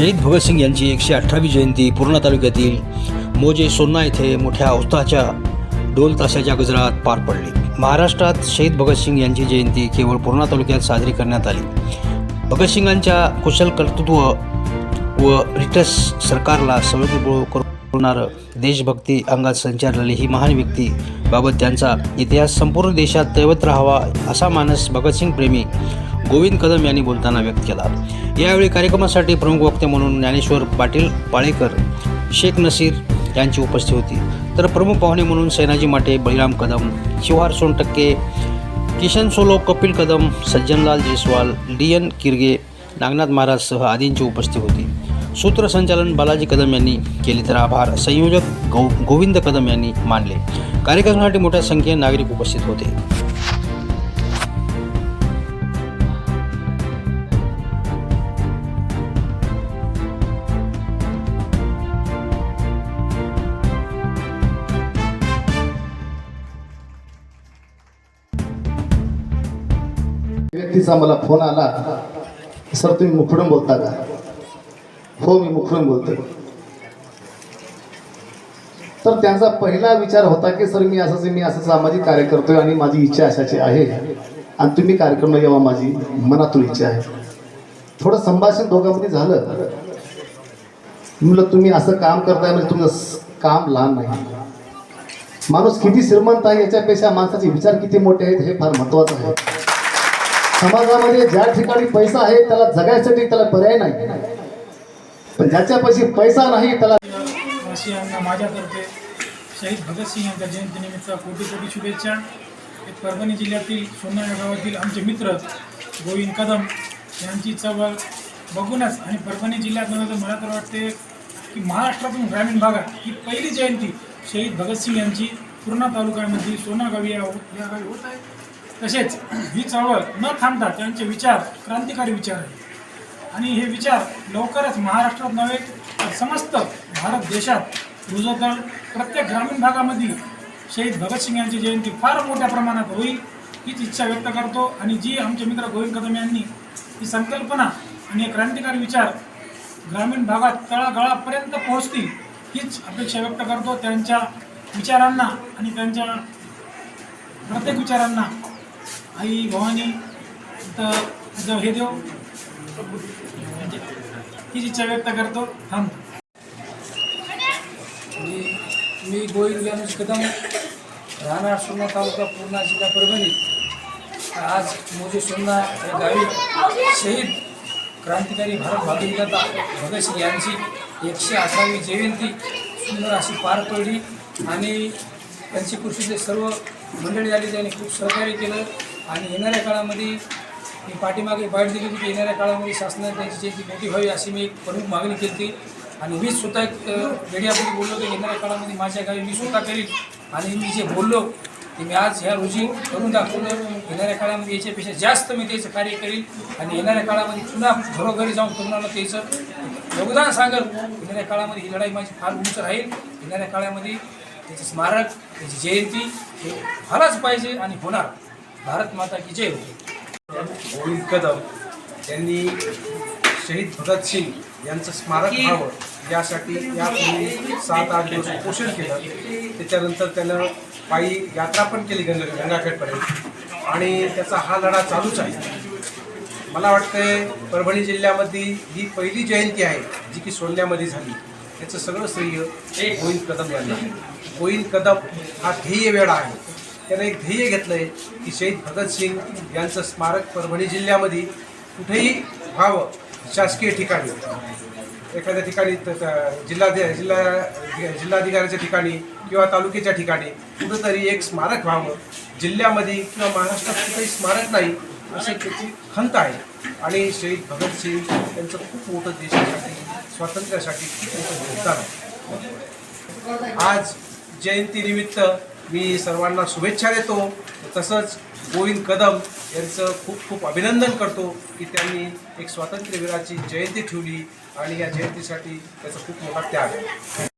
शहीद भगतसिंग यांची एकशे अठरावी जयंती पूर्णा तालुक्यातील मोजे सोन्ना येथे मोठ्या उत्साहाच्या ढोल ताशाच्या गजरात पार पडली. महाराष्ट्रात शहीद भगतसिंग यांची जयंती केवळ पूर्णा तालुक्यात साजरी करण्यात आली. भगतसिंगांच्या कुशल कर्तृत्व व ब्रिटिश सरकारला सवयीपूर्व करणारं देशभक्ती अंगात संचारलेली ही महान व्यक्ती बाबत त्यांचा इतिहास संपूर्ण देशात दैवत राहावा असा मानस भगतसिंग प्रेमी गोविंद कदम यांनी बोलताना व्यक्त केला. यावेळी कार्यक्रमासाठी प्रमुख वक्ते म्हणून ज्ञानेश्वर पाटील पाळेकर शेख नसीर यांची उपस्थिती होती. तर प्रमुख पाहुणे म्हणून सैनाजी माटे बळीराम कदम शिवहार सोनटक्के किशन सोलो कपिल कदम सज्जनलाल जयस्वाल डी एन किरगे नागनाथ महाराजसह आदींची उपस्थिती होती. सूत्रसंचालन बालाजी कदम यांनी केले तर आभार संयोजक गौ गोविंद कदम यांनी मानले. कार्यक्रमासाठी मोठ्या संख्येने नागरिक उपस्थित होते. व्यक्तीचा मला फोन आला सर तुम्ही मुखडून बोलता का? हो मी मुखडून बोलतो तर त्यांचा पहिला विचार होता की सर मी असंच मी असं सामाजिक कार्य करतोय आणि माझी इच्छा अशाची आहे. आणि तुम्ही कार्यक्रमला यावा माझी मनातून इच्छा आहे. थोडं संभाषण दोघांमध्ये झालं. म्हटलं तुम्ही असं काम करताय म्हणजे तुमचं काम लहान नाही. माणूस किती श्रीमंत आहे याच्यापेक्षा माणसाचे विचार किती मोठे आहेत हे फार महत्वाचं आहे. समाजामध्ये ज्या ठिकाणी पैसा आहे त्याला जगायसाठी त्याला पर्याय नाही. पण ज्याच्यापाशी पैसा नाही त्याला वासियांना माझ्यातर्फे शहीद भगतसिंग यांच्या जयंतीनिमित्त कोटी कोटी शुभेच्छा. हे परभणी जिल्ह्यातील सोना या गावातील आमचे मित्र गोविंद कदम यांची चळवळ बघूनच आणि परभणी जिल्ह्यात नव्हे तर मला तर वाटते की महाराष्ट्रातून ग्रामीण भागात ही पहिली जयंती शहीद भगतसिंग यांची पूर्णा तालुक्यामध्ये सोनागावी या या गावी होत आहे. तसेच ही चळवळ न थांबता त्यांचे विचार क्रांतिकारी विचार आहेत. आणि हे विचार लवकरच महाराष्ट्रात नव्हे तर समस्त भारत देशात रुजतळ प्रत्येक ग्रामीण भागामध्ये शहीद भगतसिंग यांची जयंती फार मोठ्या प्रमाणात होईल हीच इच्छा व्यक्त करतो. आणि जी आमचे मित्र गोविंद कदम यांनी ही संकल्पना आणि हे क्रांतिकारी विचार ग्रामीण भागात तळागाळापर्यंत पोहोचतील हीच अपेक्षा व्यक्त करतो. त्यांच्या विचारांना आणि त्यांच्या प्रत्येक विचारांना आई भवानी तर हे देव म्हणजे हीच इच्छा व्यक्त करतो. थांब. मी मी गोविंद गणेश कदम राहणार सोना तालुका पूर्णा जिल्हा परभणी. आज मोजे सोना या गावी शहीद क्रांतिकारी भारत भागीदाता भगतसिंग यांची एकशे अठरावी जयंती सुंदर अशी पार पडली आणि त्यांची कृषीचे सर्व मंडळी आली त्यांनी खूप सहकार्य केलं. आणि येणाऱ्या काळामध्ये मी पाठीमागे बाहेर दिली होती की येणाऱ्या काळामध्ये शासनाने त्यांची जयंती मोठी व्हावी अशी मी एक प्रमुख मागणी केली होती. आणि मी स्वतः एक मीडियामध्ये बोललो की येणाऱ्या काळामध्ये माझ्या गावी मी स्वतः करीन. आणि मी जे बोललो ते मी आज ह्या रोजी करून दाखवलं येणाऱ्या काळामध्ये याच्यापेक्षा जास्त मी त्याचं कार्य करीन. आणि येणाऱ्या काळामध्ये पुन्हा घरोघरी जाऊन तरुणाला त्याचं योगदान सांगल. येणाऱ्या काळामध्ये ही लढाई माझी फार उंच राहील. येणाऱ्या काळामध्ये त्याचं स्मारक त्याची जयंती हे व्हायलाच पाहिजे आणि होणार. भारत माता की जय हो. गोविंद कदम यांनी शहीद भगतसिंग यांचं स्मारक व्हावं यासाठी यापूर्वी सात आठ दिवस उपोषण केलं. त्याच्यानंतर त्यानं पायी यात्रा पण केली गंगा गंगाखेडपर्यंत. आणि त्याचा हा लढा चालूच आहे. मला वाटतंय परभणी जिल्ह्यामध्ये ही पहिली जयंती आहे जी की सोन्यामध्ये झाली. याचं सगळं श्रेय गोविंद कदम यांना. गोविंद कदम हा ध्येय वेळा आहे. त्यानं एक ध्येय घेतलं आहे की शहीद भगतसिंग यांचं स्मारक परभणी जिल्ह्यामध्ये कुठेही व्हावं शासकीय ठिकाणी. एखाद्या ठिकाणी त- जिल्हा जिल्हा जिल्हाधिकाऱ्याच्या ठिकाणी किंवा तालुक्याच्या ठिकाणी कुठंतरी एक स्मारक व्हावं. जिल्ह्यामध्ये किंवा महाराष्ट्रात कुठेही स्मारक नाही अशी त्याची खंत आहे. आणि शहीद भगतसिंग यांचं खूप मोठं देशासाठी स्वातंत्र्यासाठी खूप मोठं योगदान आहे. आज जयंतीनिमित्त मी सर्वांना शुभेच्छा देतो. तसंच गोविंद कदम यांचं खूप खूप अभिनंदन करतो की त्यांनी एक स्वातंत्र्यवीराची जयंती ठेवली आणि या जयंतीसाठी त्याचा खूप मोठा त्याग. आहे